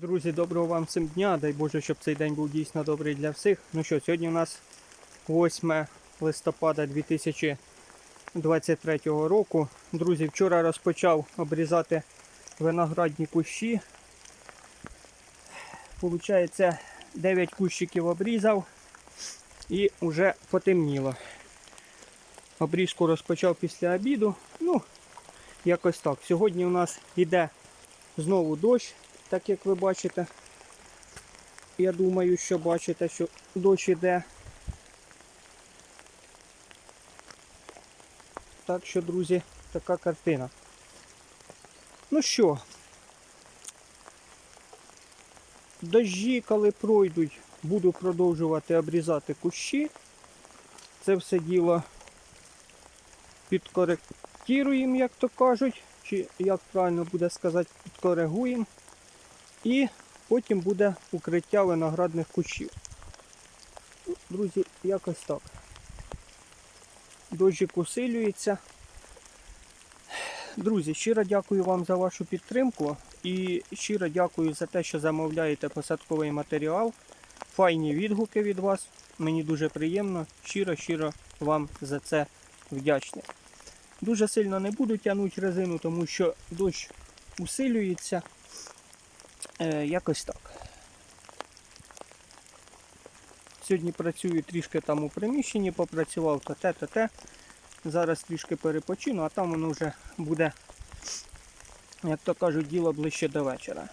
Друзі, доброго вам всім дня. Дай Боже, щоб цей день був дійсно добрий для всіх. Ну що, сьогодні у нас 8 листопада 2023 року. Друзі, вчора розпочав обрізати виноградні кущі. Получається, 9 кущиків обрізав і вже потемніло. Обрізку розпочав після обіду. Ну, якось так. Сьогодні у нас йде знову дощ, так як ви бачите. Я думаю, що бачите, що дощ іде. Так що, друзі, така картина. Ну що, дощі, коли пройдуть, буду продовжувати обрізати кущі. Це все діло підкоректуємо, як то кажуть, чи як правильно буде сказати, підкоригуємо. І потім буде укриття виноградних кущів. Ну, Друзі, якось так. Дощик усилюється. Друзі, щиро дякую вам за вашу підтримку і щиро дякую за те, що замовляєте посадковий матеріал. Файні відгуки від вас. Мені дуже приємно. Щиро-щиро вам за це вдячний. Дуже сильно не буду тягнути резину, тому що дощ усилюється. Е, якось так. Сьогодні працюю трішки там у приміщенні, попрацював то те, то те. Зараз трішки перепочину, а там воно вже буде, як то кажуть, діло ближче до вечора.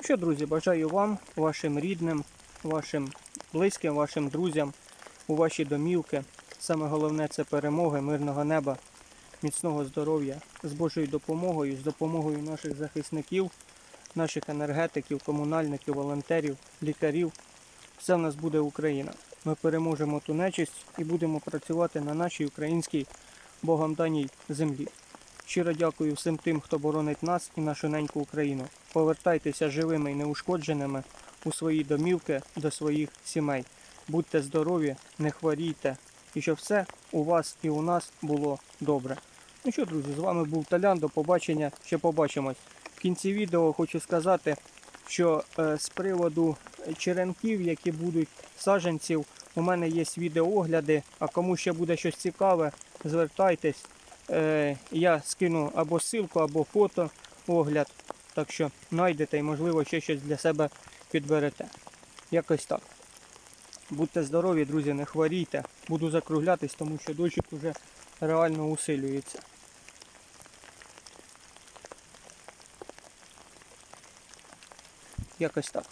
Що, друзі, бажаю вам, вашим рідним, вашим близьким, вашим друзям, у ваші домівки. Саме головне це перемоги, мирного неба, міцного здоров'я, з Божою допомогою, з допомогою наших захисників, наших енергетиків, комунальників, волонтерів, лікарів. Все в нас буде Україна. Ми переможемо ту нечисть і будемо працювати на нашій українській Богом даній землі. Щиро дякую всім тим, хто боронить нас і нашу неньку Україну. Повертайтеся живими і неушкодженими у свої домівки до своїх сімей. Будьте здорові, не хворійте, і щоб все у вас і у нас було добре. Ну що, друзі, з вами був Талян. До побачення. Ще побачимось. В кінці відео хочу сказати, що е, з приводу черенків, які будуть саджанців, у мене є відеоогляди. А кому ще буде щось цікаве, звертайтесь. Е, я скину або ссылку, або фото огляд. Так що знайдете і, можливо, ще щось для себе підберете. Якось так. Будьте здорові, друзі, не хворійте. Буду закруглятись, тому що дощик вже реально усилюється. Якось так.